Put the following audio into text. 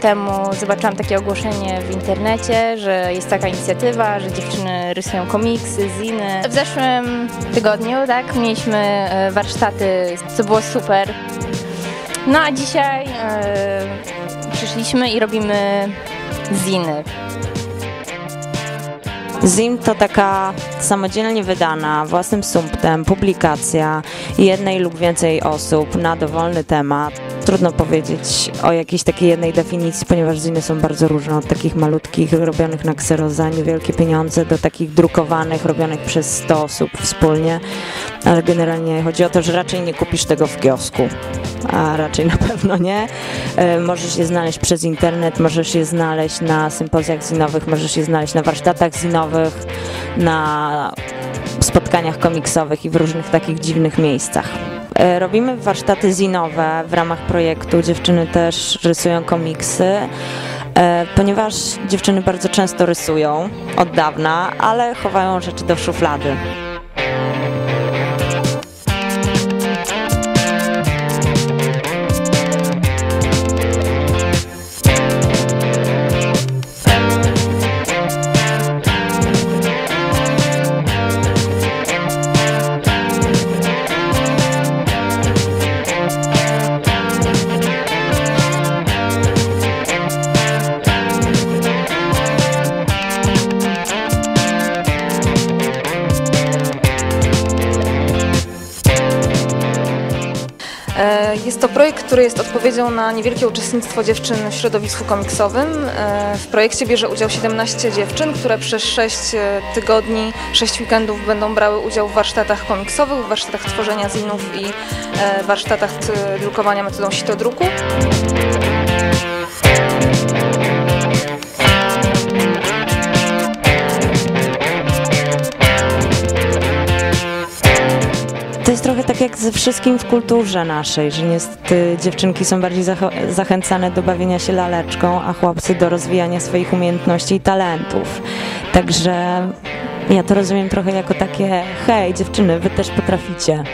temu zobaczyłam takie ogłoszenie w internecie, że jest taka inicjatywa, że dziewczyny rysują komiksy, ziny. W zeszłym tygodniu, tak, mieliśmy e, warsztaty, co było super. No a dzisiaj e, przyszliśmy i robimy ziny. ZIM to taka samodzielnie wydana, własnym sumptem publikacja jednej lub więcej osób na dowolny temat. Trudno powiedzieć o jakiejś takiej jednej definicji, ponieważ ziny są bardzo różne, od takich malutkich, robionych na ksero za niewielkie pieniądze, do takich drukowanych, robionych przez 100 osób wspólnie, ale generalnie chodzi o to, że raczej nie kupisz tego w kiosku, a raczej na pewno nie. E, możesz je znaleźć przez internet, możesz je znaleźć na sympozjach zinowych, możesz je znaleźć na warsztatach zinowych, na spotkaniach komiksowych i w różnych takich dziwnych miejscach. E, robimy warsztaty zinowe w ramach projektu. Dziewczyny też rysują komiksy, e, ponieważ dziewczyny bardzo często rysują od dawna, ale chowają rzeczy do szuflady. Jest to projekt, który jest odpowiedzią na niewielkie uczestnictwo dziewczyn w środowisku komiksowym. E, W projekcie bierze udział 17 dziewczyn, które przez 6 tygodni, 6 weekendów będą brały udział w warsztatach komiksowych, w warsztatach tworzenia zinów i e, warsztatach drukowania metodą sitodruku. Trochę tak jak ze wszystkim w kulturze naszej, że niestety dziewczynki są bardziej zachęcane do bawienia się laleczką, a chłopcy do rozwijania swoich umiejętności i talentów. Także ja to rozumiem trochę jako takie hej dziewczyny, wy też potraficie.